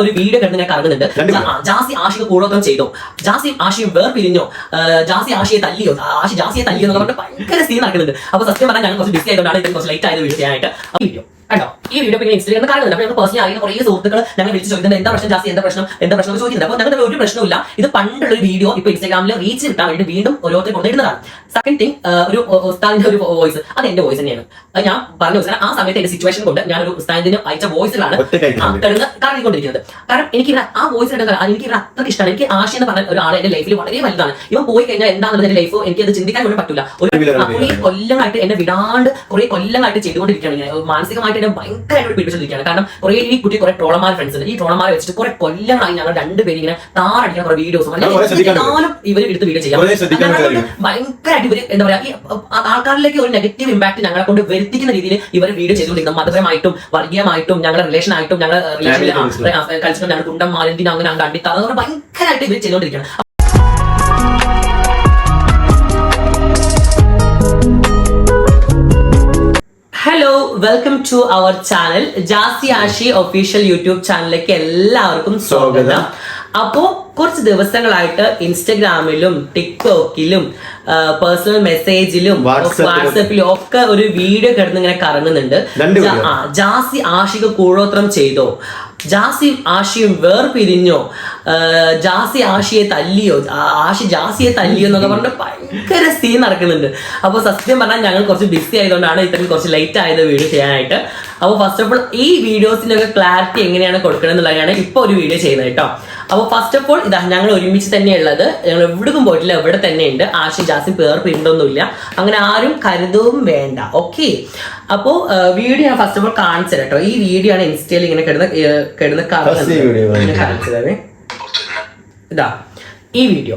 ഒരു വീഡിയോ കണ്ട് ഞാൻ കറങ്ങുന്നുണ്ട്. ജാസി ആഷിക്ക് കൂടോത്രം ചെയ്തോ. ജാസി ആഷിയും വേർ പിരിഞ്ഞോ ജാസി ആഷിയെ തല്ലിയോ? ആഷി ജാസിയെ തല്ലിയോ എന്നൊക്കെ പറഞ്ഞിട്ട് ഭയങ്കര സീൻ നടക്കുന്നുണ്ട്. അപ്പൊ സത്യം പറഞ്ഞാൽ ഞാൻ കുറച്ച് ബിസി ആയതുകൊണ്ടാണ് ഇതിന് കുറച്ച് ലൈറ്റ് ആയത് വീഡിയോ ചെയ്യാനായിട്ട് വീഡിയോ കണ്ടോ? ഈ വീഡിയോ പിന്നെ ഇൻസ്റ്റാഗ്രാമിൽ കാണുന്നുണ്ട്. അപ്പോൾ ഞങ്ങൾ പേഴ്സണലി അറിയുന്ന കുറേ സുഹൃത്തുക്കൾ ഞങ്ങൾ വിളിച്ച് ചോദിക്കുന്നത് എന്താ പ്രശ്നം ജാസ്തി? എന്താ പ്രശ്നം? എന്താ പ്രശ്നം? ചോദിക്കുന്നത് ചോദിക്കുന്നുണ്ട്. അപ്പോൾ ഞങ്ങളുടെ ഒരു പ്രശ്നമില്ല ഇത് പണ്ടുള്ള ഒരു വീഡിയോ ഇപ്പൊ ഇൻസ്റ്റാഗ്രാമിൽ റീച്ച് കിട്ടാൻ വേണ്ടി വീണ്ടും ഓരോരുത്തർ കൊണ്ടിടുന്നതാണ് സെക്കൻഡ് തിങ് ഒരു ഉസ്താദിന്റെ ഒരു വോയിസ് അത് എന്റെ വോയിസ് തന്നെയാണ്. ഞാൻ പറഞ്ഞ ദിവസം ആ സമയത്ത് എന്റെ സിറ്റുവേഷൻ കൊണ്ട് ഞാൻ ഒരു ഉസ്താദിന് അയച്ച വോയിസിലാണ് കിടന്ന് കറങ്ങിക്കൊണ്ടിരിക്കുന്നത്. കാരണം എനിക്ക് ഇവിടെ ആ വോയിസ് എടുക്കാൻ എനിക്ക് ഇവിടെ അത്രയ്ക്ക് ഇഷ്ടമാണ്. എനിക്ക് ആശയം എന്ന് പറഞ്ഞ ഒരാൾ എന്റെ ലൈഫിൽ വളരെ വലുതാണ്. ഇവൻ പോയി കഴിഞ്ഞാൽ എന്താണെന്ന് എന്റെ ലൈഫ് എനിക്ക് അത് ചിന്തിക്കാൻ പോലും പറ്റില്ല ഒരു കൊല്ലങ്ങളായിട്ട് എന്നെ വിടാണ്ട് കുറെ കൊല്ലങ്ങളായിട്ട് ചെയ്തുകൊണ്ടിരിക്കുകയാണ് മാനസികമായിട്ട് എന്നെ ഭയങ്കരമായിട്ട് പിടിപ്പിച്ചിരിക്കുകയാണ് കാരണം കുറെ ഈ കുട്ടി കുറെ ട്രോളമാർ ഫ്രണ്ട്സ് ഉണ്ട്. ഈ ട്രോളമാർ വെച്ചിട്ട് കുറെ കൊല്ലങ്ങളായി ഞങ്ങൾ രണ്ടുപേരും ഇങ്ങനെ താറടിക്കുന്ന കുറെ വീഡിയോസും. എന്നാലും ഇവർ എടുത്ത് വീഡിയോ ചെയ്യാം. ഭയങ്കരമായിട്ട് ഇവർ എന്താ പറയാ ഈ ആൾക്കാരിലേക്ക് ഒരു നെഗറ്റീവ് ഇമ്പാക്ട് ഞങ്ങളെ കൊണ്ട് വരുത്തിക്കുന്ന രീതിയിൽ ഇവർ വീഡിയോ ചെയ്തുകൊണ്ടിരിക്കുന്നത്. മതപരമായിട്ടും വർഗീയമായിട്ടും ഞങ്ങളുടെ റിലേഷൻ ആയിട്ടും ഞങ്ങളുടെ റിലേഷൻ കൾച്ചറും ഞങ്ങൾ കുണ്ടം മാലിന്യം അങ്ങനെ അതുകൊണ്ട് ഭയങ്കരമായിട്ട് ഇവർ ചെയ്തുകൊണ്ടിരിക്കുകയാണ്. Welcome to our channel Jasi Ashi official YouTube ചാനലിലേക്ക് എല്ലാവർക്കും സ്വാഗതം. അപ്പോ കുറച്ച് ദിവസങ്ങളായിട്ട് ഇൻസ്റ്റഗ്രാമിലും ടിക്ടോക്കിലും പേഴ്സണൽ മെസ്സേജിലും വാട്സാപ്പിലും. ഒക്കെ ഒരു വീഡിയോ കിടന്ന് ഇങ്ങനെ കറങ്ങുന്നുണ്ട് ജാസി ആഷിക കൂഴോത്രം ചെയ്തോ? ജാസി ആഷിയും വേർപിരിഞ്ഞോ? ജാസി ആഷിയെ തല്ലിയോ? ആഷി ജാസിയെ തല്ലിയോ എന്നൊക്കെ പറഞ്ഞിട്ട് ഭയങ്കര സീൻ നടക്കുന്നുണ്ട്. അപ്പോൾ സത്യം പറഞ്ഞാൽ ഞങ്ങൾ കുറച്ച് ബിസി ആയതുകൊണ്ടാണ് ഇത്രയും കുറച്ച് ലേറ്റ് ആയത് വീഡിയോ ചെയ്യാനായിട്ട്. അപ്പോൾ ഫസ്റ്റ് ഓഫ് ഓൾ ഈ വീഡിയോസിന്റെ ഒക്കെ ക്ലാരിറ്റി എങ്ങനെയാണ് കൊടുക്കണം എന്നുള്ളതാണ് ഇപ്പോൾ ഒരു വീഡിയോ ചെയ്യുന്നത് കേട്ടോ. അപ്പോൾ ഫസ്റ്റ് ഓഫ് ഓൾ ഇതാ ഞങ്ങൾ ഒരുമിച്ച് തന്നെയുള്ളത്. ഞങ്ങൾ എവിടേക്കും പോയിട്ടില്ല എവിടെ തന്നെയുണ്ട്. ആശി ജാസി പേർ പിരിണ്ടൊന്നുമില്ല അങ്ങനെ ആരും കരുതവും വേണ്ട. ഓക്കെ അപ്പോൾ വീഡിയോ ഞാൻ ഫസ്റ്റ് ഓഫ് ഓൾ കാണിച്ചു കേട്ടോ. ഈ വീഡിയോ ആണ് ഇൻസ്റ്റയിൽ ഇങ്ങനെ കിടന്ന് കിടന്ന് First ഈ video കാണുന്നത് ഞാൻ കാണിച്ചു തരാമേ ഇതാ ഈ വീഡിയോ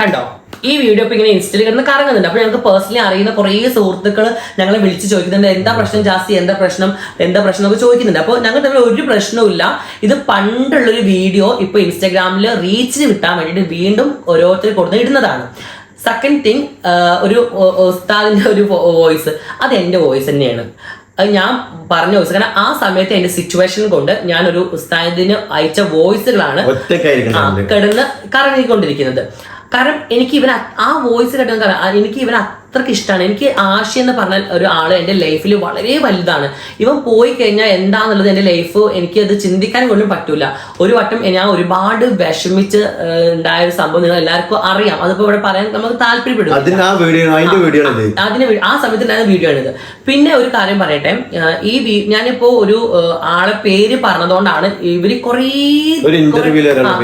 കണ്ടോ? ഈ വീഡിയോ ഇപ്പൊ ഇങ്ങനെ ഇൻസ്റ്റയിൽ കിടന്ന് കറങ്ങുന്നുണ്ട്. അപ്പൊ ഞങ്ങൾക്ക് പേഴ്സണലി അറിയുന്ന കുറേ സുഹൃത്തുക്കൾ ഞങ്ങളെ വിളിച്ച് ചോദിക്കുന്നുണ്ട് എന്താ പ്രശ്നം ജാസ്തി എന്താ പ്രശ്നം? എന്താ പ്രശ്നം? ഒക്കെ ചോദിക്കുന്നുണ്ട്. അപ്പോൾ ഞങ്ങൾ തമ്മിൽ ഒരു പ്രശ്നവുമില്ല. ഇത് പണ്ടുള്ളൊരു വീഡിയോ ഇപ്പൊ ഇൻസ്റ്റാഗ്രാമിൽ റീച്ച് കിട്ടാൻ വേണ്ടിയിട്ട് വീണ്ടും ഓരോരുത്തർ കൊടുത്ത് ഇടുന്നതാണ്. സെക്കൻഡ് തിങ് ഒരു ഉസ്താദിന്റെ ഒരു വോയിസ് അത് എന്റെ വോയിസ് തന്നെയാണ്. അത് ഞാൻ പറഞ്ഞ വോയിസ് കാരണം ആ സമയത്ത് എന്റെ സിറ്റുവേഷൻ കൊണ്ട് ഞാൻ ഒരു ഉസ്താദിന് അയച്ച വോയിസുകളാണ് കിടന്ന് കറങ്ങിക്കൊണ്ടിരിക്കുന്നത്. കാരണം എനിക്ക് ഇവൻ ആ വോയിസ് കേട്ടെന്ന് എനിക്ക് ഇവൻ അത്രയ്ക്ക് ഇഷ്ടമാണ് എനിക്ക് ആശ എന്ന് പറഞ്ഞ ഒരു ആൾ എന്റെ ലൈഫിൽ വളരെ വലുതാണ്. ഇവൻ പോയി കഴിഞ്ഞാൽ എന്താന്നുള്ളത് എന്റെ ലൈഫ് എനിക്ക് അത് ചിന്തിക്കാൻ പോലും പറ്റൂല. ഒരു വട്ടം ഞാൻ ഒരുപാട് വിഷമിച്ച് ഉണ്ടായ ഒരു സംഭവം നിങ്ങൾ എല്ലാവർക്കും അറിയാം. അതിപ്പോ ഇവിടെ പറയാൻ നമുക്ക് താല്പര്യപ്പെടും അതിന് ആ സമയത്ത് ഞാൻ വീഡിയോ ആണിത്. പിന്നെ ഒരു കാര്യം പറയട്ടെ. ഈ ഞാനിപ്പോ ഒരു ആളെ പേര് പറഞ്ഞതുകൊണ്ടാണ് ഇവർ കുറേ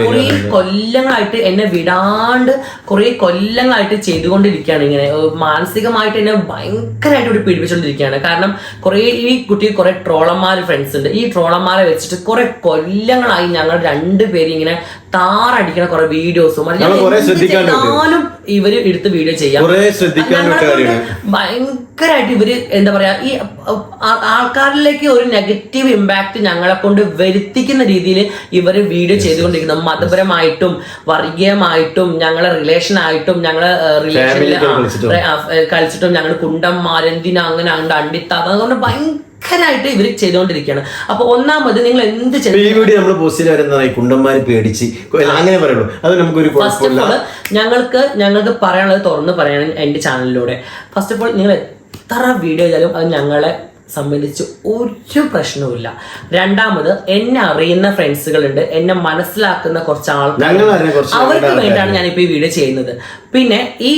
കുറേ കൊല്ലങ്ങളായിട്ട് എന്നെ വിടാണ്ട് കുറേ കൊല്ലങ്ങളായിട്ട് ചെയ്തുകൊണ്ടിരിക്കുകയാണ് ഇങ്ങനെ. മാനസികമായിട്ട് എന്നെ ഭയങ്കരമായിട്ട് ഇവിടെ പീഡിപ്പിച്ചുകൊണ്ടിരിക്കുകയാണ് കാരണം കുറേ ഈ കുട്ടി കുറേ ട്രോളന്മാർ ഫ്രണ്ട്സ് ഉണ്ട്. ഈ ട്രോളന്മാരെ വെച്ചിട്ട് കുറെ കൊല്ലങ്ങളായി ഞങ്ങൾ രണ്ടുപേരും ഇങ്ങനെ താറടിക്കണ കുറെ വീഡിയോസും ശ്രദ്ധിക്കാനുണ്ട്. ഇവർ എടുത്ത് വീഡിയോ ചെയ്യാം. ഭയങ്കരമായിട്ട് ഇവർ എന്താ പറയാ ഈ ആൾക്കാരിലേക്ക് ഒരു നെഗറ്റീവ് ഇമ്പാക്ട് ഞങ്ങളെ കൊണ്ട് വരുത്തിക്കുന്ന രീതിയിൽ ഇവർ വീഡിയോ ചെയ്തുകൊണ്ടിരിക്കുന്നത് മതപരമായിട്ടും വർഗീയമായിട്ടും ഞങ്ങളെ റിലേഷൻ ആയിട്ടും ഞങ്ങളെ റിലേഷനിൽ ഒക്കെ കളിച്ചിട്ടും. ഞങ്ങൾ കുണ്ടം മാരന്തിന അങ്ങനെ അങ്ങോട്ട് അണ്ടിത്താത്ത അതുകൊണ്ട് ഭയങ്കരമായിട്ട് ഇവർ ചെയ്തുകൊണ്ടിരിക്കുകയാണ് അപ്പൊ ഒന്നാമത് നിങ്ങൾ എന്ത് പോസ്റ്റിൽ വരുന്നതായി കുണ്ടന്മാര് പേടിച്ച് അങ്ങനെ പറയുള്ളൂ. അത് നമുക്കൊരു ഫസ്റ്റ് ഓഫ് ഓൾ ഞങ്ങൾക്ക് ഞങ്ങൾക്ക് പറയാനുള്ളത് തുറന്ന് പറയണം എന്റെ ചാനലിലൂടെ. ഫസ്റ്റ് ഓഫ് ഓൾ നിങ്ങൾ എത്ര വീഡിയോ ചെയ്താലും അത് ഞങ്ങളെ സംബന്ധിച്ച് ഒരു പ്രശ്നവുമില്ല. രണ്ടാമത് എന്നെ അറിയുന്ന ഫ്രണ്ട്സുകളുണ്ട് എന്നെ മനസ്സിലാക്കുന്ന കുറച്ച് ആൾക്കാർ അവർക്ക്. വേണ്ടിയാണ് ഞാനിപ്പോൾ ഈ വീഡിയോ ചെയ്യുന്നത്. പിന്നെ ഈ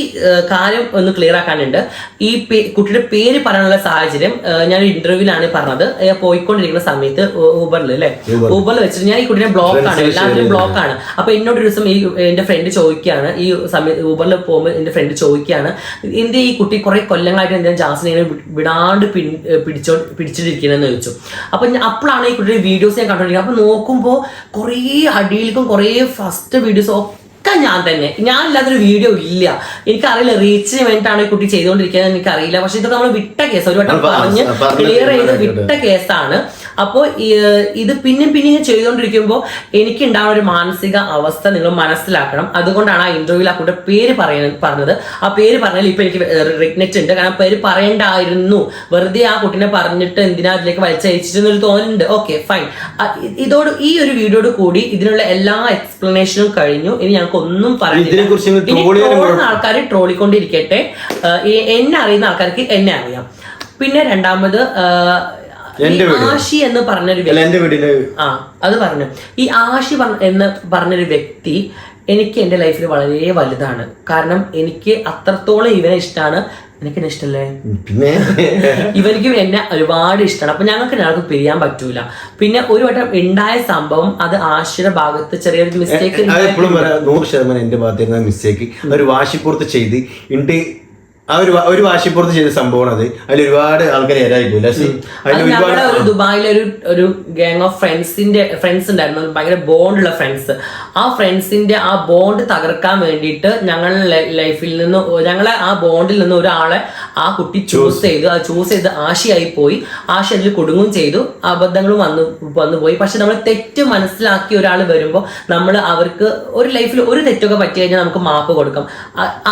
കാര്യം ഒന്ന് ക്ലിയർ ആക്കാനുണ്ട്. ഈ കുട്ടിയുടെ പേര് പറയാനുള്ള സാഹചര്യം ഞാൻ ഇന്റർവ്യൂവിലാണ് പറഞ്ഞത്. പോയിക്കൊണ്ടിരിക്കുന്ന സമയത്ത് ഊബറിൽ അല്ലെ ഊബറിൽ വെച്ചിട്ട് ഞാൻ ഈ കുട്ടിയുടെ ബ്ലോക്ക് ആണ്. share ബ്ലോക്ക് ആണ്. അപ്പൊ എന്നോട് ഒരു ദിവസം ഈ എന്റെ ഫ്രണ്ട് ചോദിക്കുകയാണ്. ഈ സമയത്ത് ഊബറിൽ പോകുമ്പോൾ എന്റെ ഫ്രണ്ട് ചോദിക്കുകയാണ്. എന്റെ ഈ കുട്ടി കുറെ കൊല്ലങ്ങളായിട്ട് എന്തെങ്കിലും ജാസിനെ വിടാണ്ട് പിൻ- പിടിച്ചോ പിടിച്ചിട്ടിരിക്കണെന്ന് ചോദിച്ചു. അപ്പൊ അപ്പോഴാണ് ഈ കുട്ടിയുടെ വീഡിയോസ് ഞാൻ കണ്ടോണ്ടിരിക്കുന്നത്. അപ്പൊ നോക്കുമ്പോൾ കുറേ അടിയിലേക്കും കുറേ ഫസ്റ്റ് വീഡിയോസ് ഒക്കെ ഞാൻ തന്നെ. ഞാൻ ഇല്ലാത്തൊരു വീഡിയോ ഇല്ല. എനിക്കറിയില്ല റീച്ചിന് വേണ്ടിയിട്ടാണ് ഈ കുട്ടി ചെയ്തുകൊണ്ടിരിക്കുന്നത് എനിക്കറിയില്ല. പക്ഷെ ഇതൊക്കെ നമ്മൾ വിട്ട കേസ് ഒരു വട്ടം പറഞ്ഞ ക്ലിയർ ചെയ്ത് വിട്ട കേസാണ് അപ്പോൾ ഇത് പിന്നെയും പിന്നെയും ചെയ്തുകൊണ്ടിരിക്കുമ്പോൾ എനിക്ക് ഉണ്ടാവുന്ന ഒരു മാനസിക അവസ്ഥ നിങ്ങൾ മനസ്സിലാക്കണം. അതുകൊണ്ടാണ് ആ ഇന്റർവ്യൂവിൽ ആ കുട്ടിയുടെ പേര് പറയുന്നത് പറഞ്ഞത്. ആ പേര് പറഞ്ഞാൽ ഇപ്പൊ എനിക്ക് റിഗ്നറ്റ് ഉണ്ട് കാരണം പേര് പറയണ്ടായിരുന്നു. വെറുതെ ആ കുട്ടിനെ പറഞ്ഞിട്ട് എന്തിനാ അതിലേക്ക് വലിച്ചയച്ചിട്ടെന്നൊരു തോന്നലുണ്ട്. Okay fine. ഇതോട് ഈ ഒരു വീഡിയോട് കൂടി ഇതിനുള്ള എല്ലാ എക്സ്പ്ലനേഷനും കഴിഞ്ഞു. ഇനി ഞങ്ങൾക്ക് ഒന്നും ട്രോളുന്ന ആൾക്കാർ ട്രോളിക്കൊണ്ടിരിക്കട്ടെ. എന്നെ അറിയുന്ന ആൾക്കാർക്ക് എന്നെ അറിയാം. പിന്നെ രണ്ടാമത് ഈ. ആഷി എന്ന് പറഞ്ഞൊരു വ്യക്തി- എന്റെ വീടിന്റെ ആ അത് പറഞ്ഞു. ഈ ആഷി പറഞ്ഞ എന്ന് പറഞ്ഞൊരു വ്യക്തി എനിക്ക് എന്റെ ലൈഫിൽ വളരെ വലുതാണ്. കാരണം എനിക്ക് അത്രത്തോളം ഇവനെ ഇഷ്ടമാണ് എനിക്ക് എന്നെ ഇഷ്ടമല്ലേ പിന്നെ? ഇവനിക്കും എന്നെ ഒരുപാട് ഇഷ്ടമാണ് അപ്പൊ ഞങ്ങൾക്ക് ഞങ്ങൾക്ക് പിരിയാൻ പറ്റൂല. പിന്നെ ഒരു വട്ടം ഉണ്ടായ സംഭവം അത് ആഷിയുടെ ഭാഗത്ത് ചെറിയൊരു മിസ്റ്റേക്ക് അത് എപ്പോഴും പറയാം നൂറ് ശതമാനം എന്റെ ഭാഗത്തേക്ക് മിസ്റ്റേക്ക് ഒരു വാശിപ്പുറത്ത് ചെയ്ത് ഉണ്ട് ആ ഒരു ഒരു വാശിപ്പുറത്ത് ചെയ്ത സംഭവമാണ് അത്. അതിൽ ഒരുപാട് ആൾക്കാർ ഏരായി പോയി പക്ഷേ അതിൽ ഒരുപാട് ഒരു ദുബായിലെ ഒരു ഒരു ഗാങ് ഓഫ് ഫ്രണ്ട്സിന്റെ ഫ്രണ്ട്സ് ഉണ്ടായിരുന്നു. ഭയങ്കര ബോണ്ടുള്ള ഫ്രണ്ട്സ് ആ ഫ്രണ്ട്സിന്റെ ആ ബോണ്ട് തകർക്കാൻ വേണ്ടിയിട്ട് ഞങ്ങളുടെ ലൈഫിൽ നിന്ന് ഞങ്ങളെ ആ ബോണ്ടിൽ നിന്ന് ഒരാളെ ആ കുട്ടി ചൂസ് ചെയ്തു. ആ ചൂസ് ചെയ്ത് ആശയായി പോയി. ആശ അതിൽ കുടുങ്ങും ചെയ്തു. അബദ്ധങ്ങളും വന്നു വന്നു പോയി. പക്ഷെ നമ്മൾ തെറ്റ് മനസ്സിലാക്കി ഒരാൾ വരുമ്പോൾ നമ്മൾ അവർക്ക് ഒരു ലൈഫിൽ ഒരു തെറ്റൊക്കെ പറ്റി കഴിഞ്ഞാൽ നമുക്ക് മാപ്പ് കൊടുക്കാം.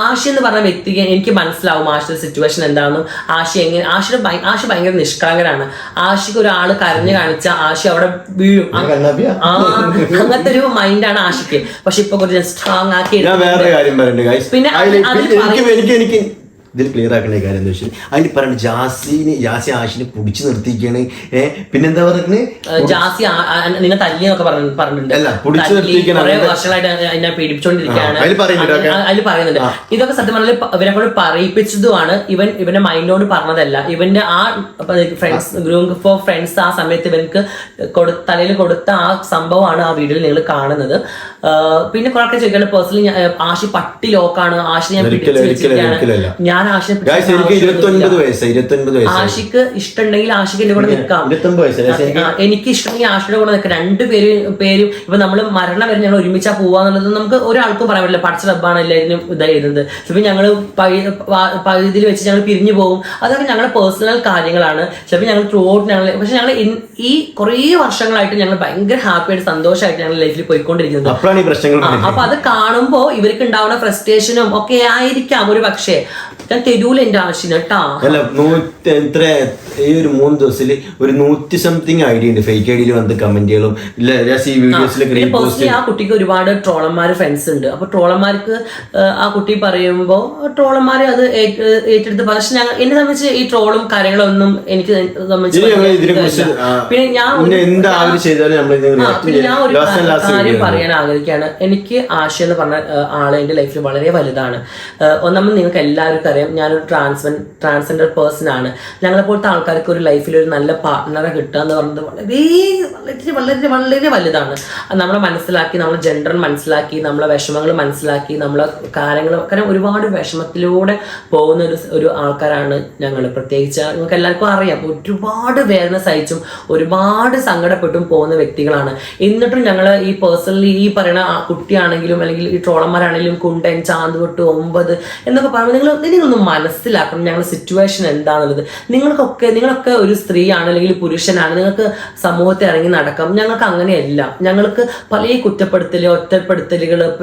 ആശ എന്ന് പറഞ്ഞ വ്യക്തിക്ക് എനിക്ക് മനസ്സിലാവും ആശയുടെ സിറ്റുവേഷൻ എന്താണെന്നും. ആഷി എങ്ങനെ ആശയുടെ ആശ ഭയങ്കര നിഷ്കളങ്കരാണ് ആശിക്ക് ഒരാൾ കരഞ്ഞു കാണിച്ച ആശി അവിടെ വീഴും. അങ്ങനത്തെ ഒരു മൈൻഡാണ് ആശിക്ക് പക്ഷെ ഇപ്പൊ കുറച്ച് സ്ട്രോങ് ആക്കി പിന്നെ ഇതിൽ ക്ലിയർ ആക്കേണ്ട കാര്യം എന്താ വെച്ചാൽ അതിൽ പറയുന്നത് ജാസിന് ജാസി ആഷിനെ പിടിച്ചു നിർത്തിക്കാണ് ഏഹ് പിന്നെന്താ പറയുന്നത് ജാസി നിന്നെ തല്ലിയെന്നൊക്കെ പറഞ്ഞു പറഞ്ഞിട്ടുണ്ട്. അല്ല, പിടിച്ച് വർഷങ്ങളായിട്ട് പീഡിപ്പിച്ചുകൊണ്ടിരിക്കുകയാണ് ഒക്കെ. അതിൽ പറയുന്നുണ്ട്. ഇതൊക്കെ സത്യം പറഞ്ഞാൽ ഇവരെ കൊണ്ട് പറയിപ്പിച്ചതുമാണ് ഇവൻ ഇവന്റെ മൈൻഡോട് പറഞ്ഞതല്ല. ഇവന്റെ ആ ഫ്രണ്ട്സ് ഗ്രൂപ്പ് ഫോർ ഫ്രണ്ട്സ് ആ സമയത്ത് ഇവർക്ക് കൊടു തലയിൽ കൊടുത്ത ആ സംഭവമാണ് ആ വീഡിയോയിൽ നിങ്ങൾ കാണുന്നത്. പിന്നെ കുറെ ചോദിക്കാണ് പേഴ്സണലി ആശി പട്ടി ലോക്കാണ് ആശി ഞാൻ. ഞാൻ ആശിനെ ആഷിക്ക് ഇഷ്ടമുണ്ടെങ്കിൽ ആശിക്ക് എന്റെ കൂടെ നിൽക്കാം. എനിക്ക് ഇഷ്ടമെങ്കിൽ ആശിയുടെ കൂടെ നിൽക്കാം. രണ്ട് പേര് പേരും ഇപ്പൊ നമ്മൾ മരണം വരെ ഞങ്ങൾ ഒരുമിച്ചാ പോവാന്നുള്ളത് നമുക്ക് ഒരാൾക്കും പറയാൻ പറ്റില്ല. പഠിച്ച റബ്ബാണ് എല്ലാവരും ഇതായിരുന്നത്. ചിലപ്പോൾ ഞങ്ങൾ പകുതിയിൽ വെച്ച് ഞങ്ങൾ പിരിഞ്ഞു പോകും. അതൊക്കെ ഞങ്ങളുടെ പേഴ്സണൽ കാര്യങ്ങളാണ്. ചിലപ്പോൾ ഞങ്ങൾ ത്രൂ ഔട്ട് ഞങ്ങൾ പക്ഷെ ഞങ്ങൾ ഈ കുറേ വർഷങ്ങളായിട്ട് ഞങ്ങൾ ഭയങ്കര ഹാപ്പിയായിട്ട് സന്തോഷമായിട്ട് ഞങ്ങൾ ലൈഫിൽ പോയിക്കൊണ്ടിരിക്കുന്നത്. അപ്പോഴാണ് ഈ പ്രശ്നങ്ങൾ അപ്പൊ അത് കാണുമ്പോ ഇവർക്ക് ഉണ്ടാവുന്ന ഫ്രസ്ട്രേഷനും ഒക്കെ ആയിരിക്കാം ഒരു പക്ഷേ. ഞാൻ തരൂല എന്റെ ആവശ്യം കേട്ടാ. അല്ല നൂറ്റി എത്ര ഈ ഒരു മൂന്ന് ദിവസത്തിൽ ഒരു നൂറ്റി സംതിങ് ഐഡിയ ഉണ്ട്. ഫേക്ക് ഐഡിയിൽ വന്ന് കമന്റുകളും വീഡിയോസിൽ ആ കുട്ടിക്ക് ഒരുപാട് ട്രോളന്മാർ ഫ്രണ്ട്സ് ഉണ്ട്. അപ്പൊ ട്രോളന്മാർക്ക് ആ കുട്ടി പറയുമ്പോൾ ട്രോളന്മാർ അത് ഏറ്റെടുത്ത് പക്ഷെ ഞങ്ങൾ എന്നെ സംബന്ധിച്ച് ഈ ട്രോളും കാര്യങ്ങളും ഒന്നും എനിക്ക് സംബന്ധിച്ച്. പിന്നെ ഞാൻ ഞാൻ ഒരു കാര്യം പറയാൻ ആഗ്രഹിക്കുകയാണ് എനിക്ക് ആശ എന്ന് പറഞ്ഞ ആളെ എന്റെ ലൈഫിൽ വളരെ വലുതാണ്. ഒന്നാമത് നിങ്ങൾക്ക് എല്ലാവർക്കും അറിയാം ഞാനൊരു ട്രാൻസ്മെൻ ട്രാൻസ്ജെൻഡർ പേഴ്സൺ ആണ്. ഞങ്ങളെപ്പോലത്തെ ആൾക്കാർക്ക് ഒരു ലൈഫിൽ ഒരു നല്ല പാർട്ട്ണറെ കിട്ടുക എന്ന് പറയുന്നത് വളരെ വളരെ വളരെ വളരെ വലുതാണ്. നമ്മളെ മനസ്സിലാക്കി നമ്മളെ ജെൻഡർ മനസ്സിലാക്കി നമ്മളെ വിഷമങ്ങൾ മനസ്സിലാക്കി നമ്മളെ കാര്യങ്ങൾ കാരണം ഒരുപാട് വിഷമത്തിലൂടെ പോകുന്ന ഒരു ഒരു ആൾക്കാരാണ് ഞങ്ങൾ പ്രത്യേകിച്ച് നിങ്ങൾക്ക് എല്ലാവർക്കും അറിയാം ഒരുപാട് വേദന സഹിച്ചും ഒരുപാട് സങ്കടപ്പെട്ടും പോകുന്ന വ്യക്തികളാണ്. എന്നിട്ടും ഞങ്ങൾ ഈ പേഴ്സണലി ഈ പറയുന്ന ആ കുട്ടിയാണെങ്കിലും അല്ലെങ്കിൽ ഈ ട്രോളന്മാരാണെങ്കിലും കുണ്ടൻ ചാന്ത് തൊട്ട് ഒമ്പത് എന്നൊക്കെ പറയുമ്പോൾ നിങ്ങൾ നിങ്ങളൊന്ന് മനസ്സിലാക്കണം ഞങ്ങളുടെ സിറ്റുവേഷൻ എന്താണെന്നുള്ളത് നിങ്ങൾക്കൊക്കെ നിങ്ങളൊക്കെ ഒരു സ്ത്രീയാണ് അല്ലെങ്കിൽ പുരുഷനാണ് നിങ്ങൾക്ക് സമൂഹത്തിൽ ഇറങ്ങി നടക്കാം. ഞങ്ങൾക്ക് അങ്ങനെയല്ല. ഞങ്ങൾക്ക് പല കുറ്റപ്പെടുത്തൽ ഒറ്റപ്പെടുത്തലുകൾ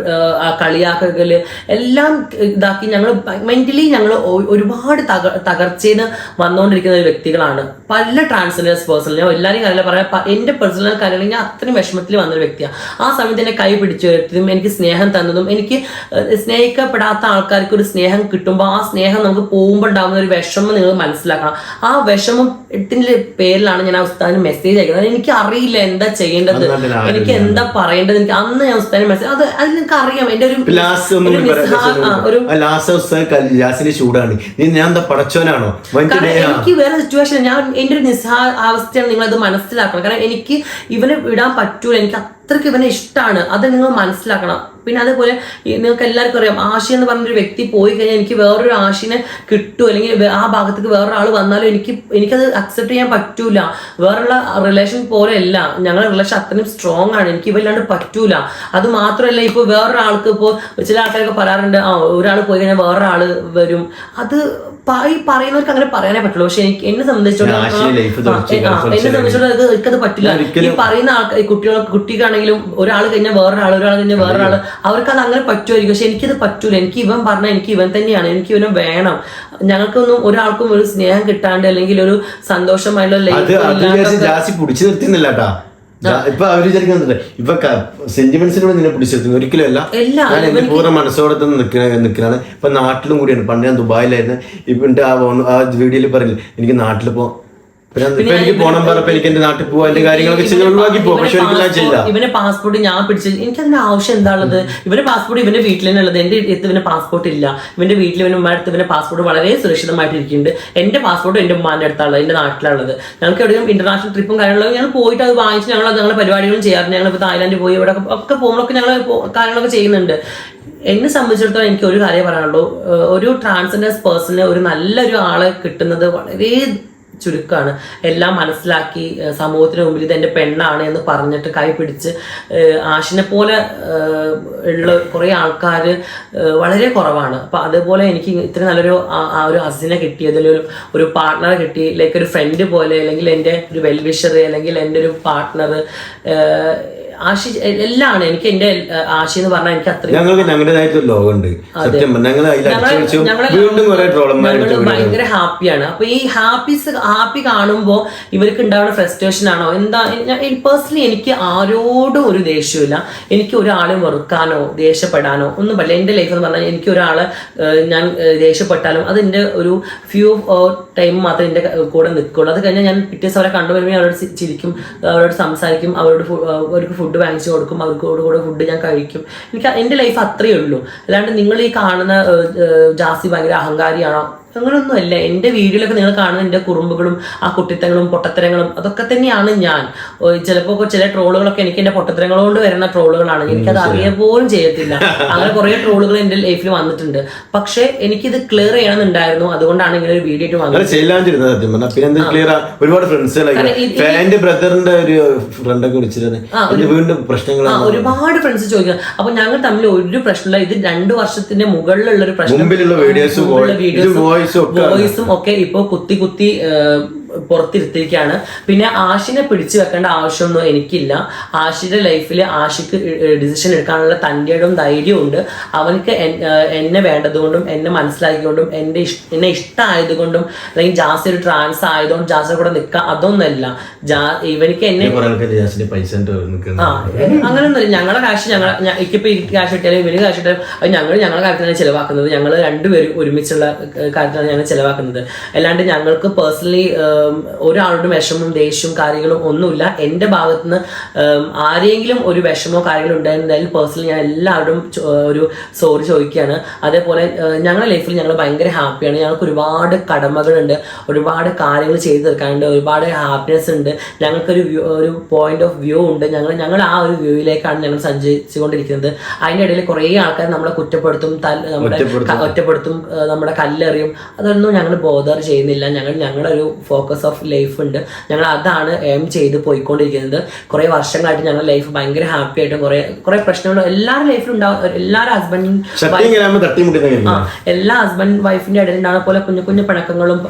കളിയാക്കലുകൾ എല്ലാം ഇതാക്കി ഞങ്ങൾ മെന്റലി ഞങ്ങൾ ഒരുപാട് തക തകർച്ചയിൽ വന്നുകൊണ്ടിരിക്കുന്ന ഒരു വ്യക്തികളാണ്. പല ട്രാൻസ്ജെൻഡേഴ്സ് പേഴ്സണൽ ഞാൻ എല്ലാവരും കാര്യമില്ല പറയാം. എന്റെ എന്റെ പേഴ്സണൽ കാര്യങ്ങൾ ഞാൻ അത്രയും വിഷമത്തിൽ വന്നൊരു വ്യക്തിയാണ് ആ സമയത്ത് എന്നെ കൈ പിടിച്ചു വരുത്തതും എനിക്ക് സ്നേഹം തന്നതും എനിക്ക് സ്നേഹിക്കപ്പെടാത്ത ആൾക്കാർക്ക് ഒരു സ്നേഹം കിട്ടുമ്പോൾ ആ സ്നേഹം നമുക്ക് പോകുമ്പോൾ ഉണ്ടാകുന്ന ഒരു വിഷമം നിങ്ങൾ മനസ്സിലാക്കണം. ആ വിഷമത്തിന്റെ പേരിലാണ് ഞാൻ ആ ഉസ്താദിന് മെസ്സേജ് അയക്കുന്നത്. എനിക്ക് അറിയില്ല എന്താ ചെയ്യേണ്ടത്. എനിക്ക് എന്താ പറയേണ്ടത്. എനിക്ക് അന്ന് ഞാൻ ഉസ്താദിന് മെസ്സേജ് അത് അത് നിങ്ങൾക്ക് അറിയാം. എന്റെ ഒരു ചൂടാണ്. ഞാൻ എന്താ പടച്ചോനാണോ. എനിക്ക് വേറെ സിറ്റുവേഷൻ ഞാൻ എന്റെ ഒരു നിസ്സാ അവസ്ഥയാണ് നിങ്ങൾ അത് മനസ്സിലാക്കണം. കാരണം എനിക്ക് ഇവനെ വിടാൻ പറ്റൂല. എനിക്ക് അത്രയ്ക്ക് ഇവനെ ഇഷ്ടമാണ് അത് നിങ്ങൾ മനസ്സിലാക്കണം. പിന്നെ അതേപോലെ നിങ്ങൾക്ക് എല്ലാവർക്കും അറിയാം ആശി എന്ന് പറഞ്ഞൊരു വ്യക്തി പോയി കഴിഞ്ഞാൽ എനിക്ക് വേറൊരു ആശിനെ കിട്ടും. അല്ലെങ്കിൽ ആ ഭാഗത്തേക്ക് വേറൊരാൾ വന്നാലും എനിക്ക് എനിക്കത് അക്സെപ്റ്റ് ചെയ്യാൻ പറ്റൂല. വേറുള്ള റിലേഷൻ പോലെയല്ല. ഞങ്ങളുടെ റിലേഷൻ അത്രയും സ്ട്രോങ് ആണ്. എനിക്ക് ഇവല്ലാണ്ട് പറ്റൂല. അത് മാത്രമല്ല ഇപ്പോൾ വേറൊരാൾക്ക് ഇപ്പോൾ ചില ആൾക്കാരൊക്കെ പറയാറുണ്ട് ആ ഒരാൾ പോയി കഴിഞ്ഞാൽ വേറൊരാൾ വരും. അത് ഈ പറയുന്നവർക്ക് അങ്ങനെ പറയാനേ പറ്റുള്ളൂ. പക്ഷെ എനിക്ക് എന്നെ സംബന്ധിച്ചിടത്തോളം എന്നെ സംബന്ധിച്ചിടത്തോളം അത് എനിക്കത് പറ്റില്ല. ഈ പറയുന്ന ആൾക്കാർ കുട്ടികൾ കുട്ടിക്കാണെങ്കിലും ഒരാൾ കഴിഞ്ഞാൽ വേറൊരാൾ ഒരാൾ കഴിഞ്ഞാൽ വേറൊരാൾ അവർക്ക് അത് അങ്ങനെ പറ്റുമായിരിക്കും. പക്ഷെ എനിക്കത് പറ്റൂല. എനിക്ക് ഇവൻ പറഞ്ഞാൽ എനിക്ക് ഇവൻ തന്നെയാണ്. എനിക്ക് ഇവനെ വേണം. ഞങ്ങൾക്കൊന്നും ഒരാൾക്കും ഒരു സ്നേഹം കിട്ടാണ്ട് അല്ലെങ്കിൽ ഒരു സന്തോഷമായിട്ടുള്ള ലൈഫ് പിടിച്ചു നിർത്തുന്നില്ല ഇപ്പൊ അവർ വിചാരിക്കുന്നുണ്ട് ഇപ്പൊ സെന്റിമെന്റ്സിലൂടെ നിന്നെ പിടിച്ചെടുത്തു ഒരിക്കലും അല്ല. ഞാൻ എന്റെ പൂർണ മനസ്സോടെ തന്നെ നിൽക്കുന്ന നിൽക്കലാണ് ഇപ്പൊ നാട്ടിലും കൂടിയാണ്. പണ്ട് ഞാൻ ദുബായിലായിരുന്നു. ഇപ്പൊ ആ ആ വീഡിയോയിൽ പറഞ്ഞില്ല എനിക്ക് നാട്ടിൽ പോ ഇപ്പൊ ഞാൻ- ഇപ്പൊ എനിക്ക് പോണം പറഞ്ഞപ്പോ എനിക്ക് എന്റെ നാട്ടിൽ പോവാ എന്റെ കാര്യങ്ങളൊക്കെ ചെയ്ത് ഒഴിവാക്കി പോകും പക്ഷെ ചെയ്യില്ല ഇവന്റെ പാസ്പോർട്ട് ഞാൻ പിടിച്ച് എനിക്ക് അതിന്റെ ആവശ്യം എന്താണുള്ളത്? ഇവന്റെ പാസ്പോർട്ട് ഇവന്റെ വീട്ടിൽ തന്നെ ഉള്ളത് എന്റെ അടുത്ത് ഇവന്റെ പാസ്പോർട്ട് ഇല്ല. ഇവന്റെ വീട്ടിൽ ഇവന്റെ ഉമ്മയുടെ അടുത്ത് ഇവന്റെ പാസ്പോർട്ട് വളരെ സുരക്ഷിതമായിട്ട് ഇരിക്കുന്നുണ്ട് എന്റെ പാസ്പോർട്ട് എന്റെ ഉമ്മാന്റെ അടുത്താണുള്ളത് എന്റെ നാട്ടിലുള്ളത് ഞങ്ങൾക്ക് എവിടെയും ഇന്റർനാഷണൽ ട്രിപ്പും കാര്യങ്ങളൊക്കെ ഞങ്ങൾ പോയിട്ട് അത് വാങ്ങിച്ച് ഞങ്ങൾ അത് ഞങ്ങളുടെ പരിപാടികളും ചെയ്യാറുണ്ട്. ഞങ്ങൾ ഇപ്പോൾ തായ്ലാന്റ് പോയി ഇവിടെ ഒക്കെ പോകുമ്പോഴൊക്കെ ഞങ്ങൾ കാര്യങ്ങളൊക്കെ ചെയ്യുന്നുണ്ട്. എന്നെ സംബന്ധിച്ചിടത്തോളം എനിക്ക് ഒരു കാര്യം പറയാനുള്ളൂ. ഒരു ട്രാൻസ്ജെൻഡേഴ്സ് പേഴ്സണ് ഒരു നല്ലൊരു ആളെ കിട്ടുന്നത് വളരെ ചുരുക്കമാണ് എല്ലാം മനസ്സിലാക്കി സമൂഹത്തിന് മുമ്പിൽ ഇത് എന്റെ പെണ്ണാണ് എന്ന് പറഞ്ഞിട്ട് കൈ പിടിച്ച് ആഷിനെ പോലെ ഉള്ള കുറേ ആൾക്കാർ വളരെ കുറവാണ്. അപ്പം അതുപോലെ എനിക്ക് ഇത്ര നല്ലൊരു ആ- ഒരു ഹസിനെ കിട്ടിയതിൽ ഒരു പാർട്ട്ണറെ കിട്ടി ലൈക്ക് ഒരു ഫ്രണ്ട് പോലെ അല്ലെങ്കിൽ എന്റെ ഒരു വെൽവിഷർ അല്ലെങ്കിൽ എന്റെ ഒരു പാർട്ട്ണർ ആഷി എല്ലാമാണ് എനിക്ക് എന്റെ ആശി എന്ന് പറഞ്ഞാൽ എനിക്ക് അത്രയും ഞങ്ങൾക്ക് ഞങ്ങളുടേതായിട്ട് ലോകമുണ്ട്. സത്യം ഞങ്ങൾ വീണ്ടും ഭയങ്കര ഹാപ്പിയാണ്. അപ്പൊ ഈ ഹാപ്പീസ് ഹാപ്പി കാണുമ്പോൾ ഇവർക്ക് ഉണ്ടാവുന്ന ഫ്രസ്ട്രേഷൻ ആണോ? എന്താ പേഴ്സണലി എനിക്ക് ആരോടും ഒരു ദേഷ്യമില്ല എനിക്ക് ഒരാളെ വെറുക്കാനോ ദേഷ്യപ്പെടാനോ ഒന്നും പറ്റില്ല. എന്റെ ലൈഫ് എന്ന് പറഞ്ഞാൽ എനിക്ക് ഒരാൾ ഞാൻ ദേഷ്യപ്പെട്ടാലും അത് എന്റെ ഒരു ഫ്യൂ ടൈം മാത്രമേ എന്റെ കൂടെ നിൽക്കുള്ളൂ. അത് കഴിഞ്ഞാൽ ഞാൻ പിറ്റേ ദിവസം അവരെ കണ്ടുവരുമ്പോൾ അവരോട് ചിരിക്കും അവരോട് സംസാരിക്കും അവരോട് അവർക്ക് ഫുഡ് വാങ്ങിച്ചു കൊടുക്കും അവർക്ക് കൂടെ ഫുഡ് ഞാൻ കഴിക്കും. എനിക്ക് എന്റെ ലൈഫ് അത്രയേ ഉള്ളൂ. അല്ലാണ്ട് നിങ്ങൾ ഈ കാണുന്ന ജാസ്തി ഭയങ്കര അഹങ്കാരിയാണോ? അങ്ങനെയൊന്നും അല്ല എന്റെ വീഡിയോയിലൊക്കെ നിങ്ങൾ കാണുന്ന എന്റെ കുറുമ്പുകളും ആ കുട്ടിത്തങ്ങളും പൊട്ടത്തരങ്ങളും അതൊക്കെ തന്നെയാണ് ഞാൻ. ചിലപ്പോൾ ചില ട്രോളുകളൊക്കെ എനിക്ക് എന്റെ പൊട്ടത്തരങ്ങളോട് വരുന്ന ട്രോളുകളാണ്. എനിക്കത് അറിയ പോലും ചെയ്യത്തില്ല. അങ്ങനെ കുറേ ട്രോളുകൾ എന്റെ ലൈഫിൽ വന്നിട്ടുണ്ട്. പക്ഷേ എനിക്കിത് ക്ലിയർ ചെയ്യണമെന്നുണ്ടായിരുന്നു. അതുകൊണ്ടാണ് ഇങ്ങനെ ഒരു വീഡിയോ ഒരുപാട് ബ്രദറിന്റെ ഒരു ഫ്രണ്ടൊക്കെ വിളിച്ചിരുന്നു. അതിന് വീണ്ടും ഒരുപാട് ഫ്രണ്ട്സ് ചോദിക്കുക അപ്പൊ ഞങ്ങൾ തമ്മിൽ ഒരു പ്രശ്നമില്ല. ഇത് രണ്ടു വർഷത്തിന്റെ മുകളിലുള്ള ഒരു പ്രശ്നം. മുമ്പിലുള്ള വോയിസും ഒക്കെ ഇപ്പൊ കുത്തി കുത്തി പുറത്തിരുത്തിയിരിക്കുകയാണ്. പിന്നെ ആഷിനെ പിടിച്ചു വെക്കേണ്ട ആവശ്യമൊന്നും എനിക്കില്ല. ആഷിന്റെ ലൈഫിൽ ആഷിക്ക് ഡിസിഷൻ എടുക്കാനുള്ള തന്റെയും ധൈര്യവും ഉണ്ട് അവനക്ക് എന്നെ വേണ്ടതുകൊണ്ടും എന്നെ മനസ്സിലാക്കിക്കൊണ്ടും എന്റെ ഇഷ് എന്നെ ഇഷ്ടമായതുകൊണ്ടും അല്ലെങ്കിൽ ജാസി ഒരു ട്രാൻസ് ആയതുകൊണ്ട് ജാസിയുടെ കൂടെ നിൽക്കുക അതൊന്നുമല്ല ജാ ഇവനിക്ക് എന്നെ ആ അങ്ങനൊന്നുമില്ല. ഞങ്ങളുടെ കാശ് ഞങ്ങൾ ഇക്കിപ്പോ ഈ കാശ് കിട്ടിയാലും ഇവർ കാശ് കിട്ടിയാലും അത് ഞങ്ങൾ ഞങ്ങളുടെ കാര്യത്തിലാണ് ചിലവാക്കുന്നത്. ഞങ്ങൾ രണ്ടുപേരും ഒരുമിച്ചുള്ള കാര്യത്തിലാണ് ഞങ്ങൾ ചിലവാക്കുന്നത്. അല്ലാണ്ട് ഞങ്ങൾക്ക് പേഴ്സണലി ഒരാളുടെ വിഷമം ദേഷ്യവും കാര്യങ്ങളും ഒന്നുമില്ല. എന്റെ ഭാഗത്ത് നിന്ന് ആരെങ്കിലും ഒരു വിഷമോ കാര്യങ്ങളോ ഉണ്ടായിരുന്നതിൽ പേഴ്സണലി ഞാൻ എല്ലാവരോടും ഒരു സോറി ചോദിക്കുകയാണ്. അതേപോലെ ഞങ്ങളുടെ ലൈഫിൽ ഞങ്ങൾ ഭയങ്കര ഹാപ്പിയാണ് ഞങ്ങൾക്ക് ഒരുപാട് കടമകളുണ്ട്. ഒരുപാട് കാര്യങ്ങൾ ചെയ്തു തീർക്കാനുണ്ട്. ഒരുപാട് ഹാപ്പിനെസ് ഉണ്ട്. ഞങ്ങൾക്കൊരു വ്യൂ ഒരു പോയിന്റ് ഓഫ് വ്യൂ ഉണ്ട്. ഞങ്ങൾ ഞങ്ങൾ ആ ഒരു വ്യൂയിലേക്കാണ് ഞങ്ങൾ സഞ്ചരിച്ചുകൊണ്ടിരിക്കുന്നത്. അതിന്റെ ഇടയിൽ കുറേ ആൾക്കാർ നമ്മളെ കുറ്റപ്പെടുത്തും നമ്മുടെ ഒറ്റപ്പെടുത്തും നമ്മുടെ കല്ലെറിയും. അതൊന്നും ഞങ്ങൾ ബോധർ ചെയ്യുന്നില്ല. ഞങ്ങൾ ഞങ്ങളുടെ ഒരു ഫോക്കസ് ഓഫ് ലൈഫ് ഉണ്ട്. ഞങ്ങൾ അതാണ് എം ചെയ്ത് പോയിക്കൊണ്ടിരിക്കുന്നത്. കുറേ വർഷങ്ങളായിട്ട് ഞങ്ങളുടെ ലൈഫ് ഭയങ്കര ഹാപ്പി ആയിട്ടും കുറേ കുറേ പ്രശ്നങ്ങളും എല്ലാവരുടെ ലൈഫിലും ഉണ്ടാവും. എല്ലാവരും ഹസ്ബൻഡും ആ എല്ലാ ഹസ്ബൻഡ് വൈഫിന്റെ ഇടയിൽ ഉണ്ടാകുന്ന പോലെ കുഞ്ഞു കുഞ്ഞു പിണക്കങ്ങളും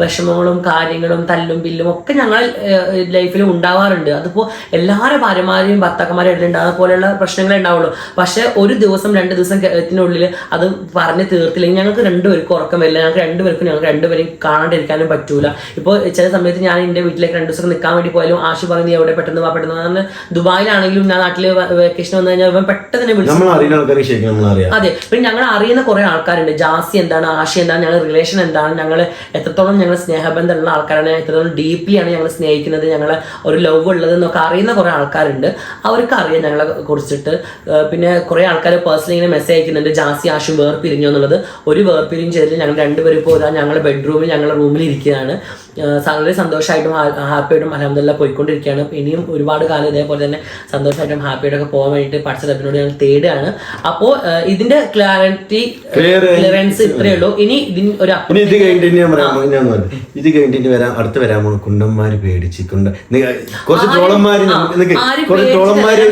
വിഷമങ്ങളും കാര്യങ്ങളും തല്ലും ബില്ലും ഒക്കെ ഞങ്ങൾ ലൈഫിൽ ഉണ്ടാവാറുണ്ട്. അതിപ്പോ എല്ലാവരും ഭാര്യമാരെയും ഭർത്താക്കന്മാരും ഇടയിൽ ഉണ്ടാകുന്ന പോലെയുള്ള പ്രശ്നങ്ങളേ ഉണ്ടാവുള്ളൂ. പക്ഷെ ഒരു ദിവസം രണ്ട് ദിവസം ത്തിനുള്ളിൽ അത് പറഞ്ഞ് തീർത്തില്ലെങ്കിൽ ഞങ്ങൾക്ക് രണ്ടുപേർക്കും ഉറക്കം വരില്ല. ഞങ്ങൾക്ക് രണ്ടുപേർക്കും ഞങ്ങൾക്ക് രണ്ടുപേരും കാണാണ്ടിരിക്കാനും പറ്റൂല. ഇപ്പോൾ ചില സമയത്ത് ഞാൻ എന്റെ വീട്ടിലേക്ക് രണ്ട് ദിവസം നിൽക്കാൻ വേണ്ടി പോയാലും ആശു പറഞ്ഞു എവിടെ പെട്ടെന്ന് വാ പെട്ടെന്ന്. എന്ന് ദുബായിലാണെങ്കിലും ഞാൻ നാട്ടിൽ വെക്കേഷൻ വന്നു കഴിഞ്ഞാൽ ഇവൻ പെട്ടെന്ന് വിളിച്ചു അതെ. പിന്നെ ഞങ്ങൾ അറിയുന്ന കുറെ ആൾക്കാരുണ്ട്. ജാസി എന്താണ് ആശി എന്താണ് ഞങ്ങൾ റിലേഷൻ എന്താണ് ഞങ്ങൾ എത്രത്തോളം ഞങ്ങൾ സ്നേഹബന്ധമുള്ള ആൾക്കാരാണ് എത്രത്തോളം ഡീപ്ലി ആണ് ഞങ്ങൾ സ്നേഹിക്കുന്നത് ഞങ്ങൾ ഒരു ലവ് ഉള്ളത് എന്നൊക്കെ അറിയുന്ന കുറെ ആൾക്കാരുണ്ട്. അവർക്ക് അറിയാം ഞങ്ങളെ കുറിച്ചിട്ട്. പിന്നെ കുറെ ആൾക്കാർ പേഴ്സണലി ഇങ്ങനെ മെസ്സേജ് അയക്കുന്നുണ്ട്. ജാസി ആശു വേർപിരിഞ്ഞു എന്നുള്ളത് ഒരു വേർപിരിഞ്ഞ് ചെയ്തിട്ട് ഞങ്ങൾ രണ്ടുപേരും ഇപ്പോൾ ഞങ്ങളുടെ ബെഡ്റൂമിൽ ഞങ്ങളുടെ റൂമിൽ ഇരിക്കുകയാണ്. വളരെ സന്തോഷമായിട്ടും ഹാപ്പിയായിട്ടും അലഹമില്ല പോയിക്കൊണ്ടിരിക്കുകയാണ്. ഇനിയും ഒരുപാട് കാലം ഇതേപോലെ തന്നെ സന്തോഷമായിട്ടും ഹാപ്പിയായിട്ടും ഒക്കെ പോകാൻ വേണ്ടിയിട്ട് പഠിച്ചതിനോട് ഞങ്ങൾ തേടുകയാണ്. അപ്പോൾ ഇതിന്റെ ക്ലാരിറ്റി ക്ലിയറൻസ് ഇത്രയേ ഉള്ളൂ. ഇനി ഇതിന് ഒരു ഇത് കഴിഞ്ഞിട്ട് ഇത് കഴിഞ്ഞിട്ട് വരാൻ അടുത്ത് വരാൻ പോണ കുണ്ടന്മാര് പേടിച്ച് കുറച്ച് ട്രോളന്മാര് കുറച്ച് ട്രോളന്മാര്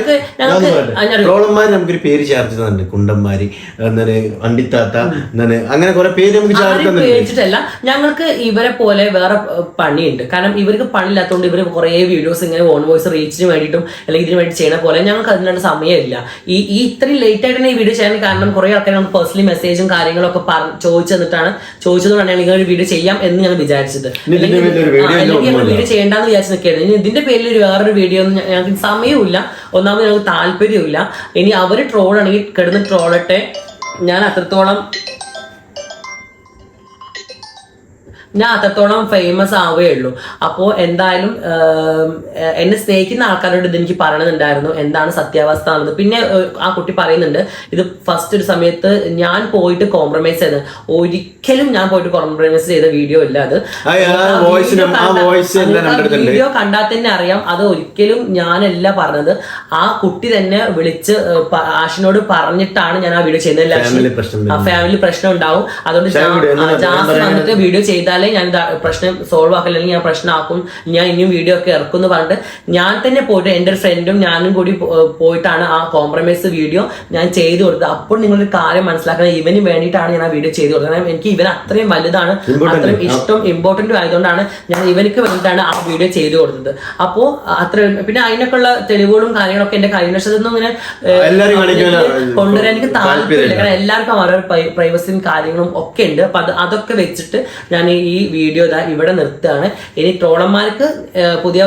ട്രോളന്മാര് നമുക്കൊരു പേര് ചേർത്ത് തന്നിട്ടുണ്ട് കുണ്ടന്മാര് എന്താണ് അണ്ടിത്താത്ത എന്താണ് അങ്ങനെ കുറെ പേര് നമുക്ക് ചേർത്ത് ആരെയും തന്നിട്ടുണ്ട്. ഞങ്ങൾക്ക് ഇവരെ പോലെ വേറെ പണിയുണ്ട്. കാരണം ഇവർക്ക് പണിയില്ലാത്തതുകൊണ്ട് ഇവർ കുറേ വീഡിയോസ് ഇങ്ങനെ ഓൺ വോയിസ് റീച്ചിന് വേണ്ടിയിട്ടും അല്ലെങ്കിൽ ഇതിന് വേണ്ടി ചെയ്യണ പോലെ ഞങ്ങൾക്ക് അതിനുള്ള സമയമില്ല. ഈ ഈ ഇത്രയും ലേറ്റ് ആയിട്ട് തന്നെ ഈ വീഡിയോ ചെയ്യാൻ കാരണം കുറേ ആൾക്കാർ നമ്മൾ പേഴ്സണലി മെസ്സേജും കാര്യങ്ങളൊക്കെ ചോദിച്ചു തന്നിട്ടാണ്. ചോദിച്ചതുകൊണ്ടാണ് ഞങ്ങൾ ഒരു വീഡിയോ ചെയ്യാം എന്ന് ഞങ്ങൾ വിചാരിച്ചത്. അല്ലെങ്കിൽ ഞങ്ങൾ വീഡിയോ ചെയ്യേണ്ടെന്ന് വിചാരിച്ച് നിൽക്കുകയായിരുന്നു ഇനി ഇതിന്റെ പേരിൽ ഒരു വേറൊരു വീഡിയോ ഒന്നും ഞങ്ങൾക്ക് സമയമില്ല ഒന്നാമത് ഞങ്ങൾക്ക് താല്പര്യമില്ല ഇനി അവർ ട്രോളാണെങ്കിൽ കിടന്ന് ട്രോളട്ടെ ഞാൻ അത്രത്തോളം ഞാൻ അത്രത്തോളം ഫേമസ് ആവേ ഉള്ളൂ അപ്പോൾ എന്തായാലും എന്നെ സ്നേഹിക്കുന്ന ആൾക്കാരോട് ഇത് എനിക്ക് പറയണമെന്നുണ്ടായിരുന്നു എന്താണ് സത്യാവസ്ഥ എന്നത് പിന്നെ ആ കുട്ടി പറയുന്നുണ്ട് ഇത് ഫസ്റ്റ് ഒരു സമയത്ത് ഞാൻ പോയിട്ട് കോംപ്രമൈസ് ചെയ്ത്. ഒരിക്കലും ഞാൻ പോയിട്ട് കോംപ്രമൈസ് ചെയ്ത വീഡിയോ ഇല്ല അത്. വീഡിയോ കണ്ടാൽ തന്നെ അറിയാം. അത് ഒരിക്കലും ഞാനല്ല പറഞ്ഞത്. ആ കുട്ടി തന്നെ വിളിച്ച് ആഷിനോട് പറഞ്ഞിട്ടാണ് ഞാൻ ആ വീഡിയോ ചെയ്യുന്നത്. ഫാമിലി പ്രശ്നം ഉണ്ടാവും. അതുകൊണ്ട് വീഡിയോ ചെയ്താൽ ആ, ജാസ് വന്നിട്ട് വീഡിയോ ചെയ്താലേ ഞാൻ ഇതാ പ്രശ്നം സോൾവ് ആക്കില്ല അല്ലെങ്കിൽ ഞാൻ പ്രശ്നമാക്കും ഞാൻ ഇനിയും വീഡിയോ ഒക്കെ ഇറക്കും എന്ന് പറഞ്ഞിട്ട് ഞാൻ തന്നെ പോയിട്ട് എന്റെ ഒരു ഫ്രണ്ടും ഞാനും കൂടി പോയിട്ടാണ് ആ കോംപ്രമൈസ് വീഡിയോ ഞാൻ ചെയ്തു കൊടുത്തത്. അപ്പോൾ നിങ്ങളൊരു കാര്യം മനസ്സിലാക്കണം. ഇവന് വേണ്ടിയിട്ടാണ് ഞാൻ ആ വീഡിയോ ചെയ്തു കൊടുത്തത്. കാരണം എനിക്ക് ഇവൻ അത്രയും വലുതാണ്. അത്രയും ഇഷ്ടം ഇമ്പോർട്ടന്റും ആയതുകൊണ്ടാണ് ഞാൻ ഇവനക്ക് വേണ്ടിയിട്ടാണ് ആ വീഡിയോ ചെയ്തു കൊടുത്തത്. അപ്പോൾ അത്ര പിന്നെ അതിനൊക്കെ ഉള്ള തെളിവുകളും കാര്യങ്ങളൊക്കെ എന്റെ കൈവശത്തൊന്നും ഇങ്ങനെ കൊണ്ടുവരാൻ എനിക്ക് താല്പര്യമില്ല. കാരണം എല്ലാവർക്കും അവരുടെ പ്രൈവസിയും കാര്യങ്ങളും ഒക്കെ ഉണ്ട്. അപ്പൊ അതൊക്കെ വെച്ചിട്ട് ഞാൻ ഈ വീഡിയോ ഇതാ ഇവിടെ നിർത്തുകയാണ്. ഇനി ട്രോളന്മാർക്ക് പുതിയ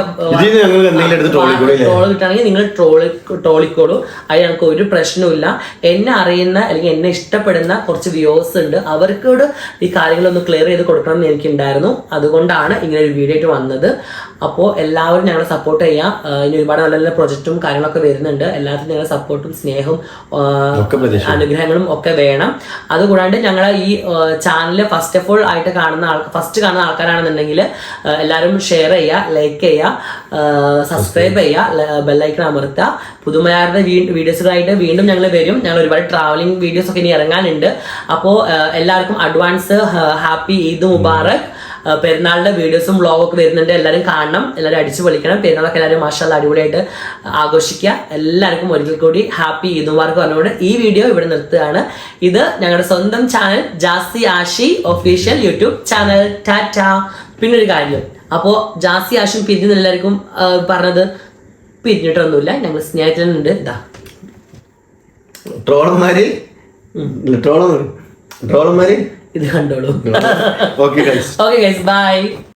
ട്രോൾ ട്രോൾ കിട്ടുകയാണെങ്കിൽ നിങ്ങൾ ട്രോളി ട്രോളിക്കോളൂ അത് ഞങ്ങൾക്ക് ഒരു പ്രശ്നവുമില്ല. എന്നെ അറിയുന്ന അല്ലെങ്കിൽ എന്നെ ഇഷ്ടപ്പെടുന്ന കുറച്ച് വ്യൂവേഴ്സ് ഉണ്ട്. അവർക്കോട് ഈ കാര്യങ്ങളൊന്ന് ക്ലിയർ ചെയ്ത് കൊടുക്കണം എന്ന് എനിക്കുണ്ടായിരുന്നു. അതുകൊണ്ടാണ് ഇങ്ങനെ ഒരു വീഡിയോ ആയിട്ട് വന്നത്. അപ്പോൾ എല്ലാവരും ഞങ്ങളെ സപ്പോർട്ട് ചെയ്യാം. ഇനി ഒരുപാട് നല്ല നല്ല പ്രൊജക്റ്റും കാര്യങ്ങളൊക്കെ വരുന്നുണ്ട്. എല്ലാത്തിനും ഞങ്ങളുടെ സപ്പോർട്ടും സ്നേഹവും. അനുഗ്രഹങ്ങളും ഒക്കെ വേണം. അതുകൂടാണ്ട് ഞങ്ങളെ ഈ ചാനൽ ഫസ്റ്റ് ഓഫ് ഓൾ ആയിട്ട് കാണുന്ന ആൾ ഫസ്റ്റ് കാണുന്ന ആൾക്കാരാണെന്നുണ്ടെങ്കിൽ എല്ലാവരും ഷെയർ ചെയ്യുക ലൈക്ക് ചെയ്യുക സബ്സ്ക്രൈബ് ചെയ്യുക ബെല്ലൈക്കൺ അമർത്തുക. പുതുമയാരുടെ വീഡിയോസുകളായിട്ട് വീണ്ടും ഞങ്ങൾ വരും. ഞങ്ങൾ ഒരുപാട് ട്രാവലിംഗ് വീഡിയോസ് ഒക്കെ ഇനി ഇറങ്ങാനുണ്ട്. അപ്പോൾ എല്ലാവർക്കും അഡ്വാൻസ് ഹാപ്പി ഈദ് മുബാറക്. പെരുന്നാളിന്റെ വീഡിയോസും വ്ളോഗൊക്കെ വരുന്നുണ്ട്. എല്ലാവരും കാണണം. എല്ലാവരും അടിച്ചു പൊളിക്കണം. പെരുന്നാളൊക്കെ എല്ലാവരും മാഷാൽ അടിപൊളിയായിട്ട് ആഘോഷിക്കുക. എല്ലാവർക്കും ഒരിക്കൽ കൂടി ഹാപ്പി ഈദ് മുബാർക്ക് പറഞ്ഞുകൊണ്ട് ഈ വീഡിയോ ഇവിടെ നിർത്തുകയാണ്. ഇത് ഞങ്ങളുടെ സ്വന്തം channel Jasi Ashi official YouTube channel Tata. പിന്നെ ഒരു കാര്യം. അപ്പോൾ ജാസി ആഷും പിരിഞ്ഞു എല്ലാവർക്കും പറഞ്ഞത് പിരിഞ്ഞിട്ടൊന്നുമില്ല. ഞങ്ങൾ സ്നേഹത്തിലുണ്ട് ഇതാ. ട്രോളന്മാര്? ട്രോളന്മാര്? ഇത് കണ്ടോളൂ. Okay guys bye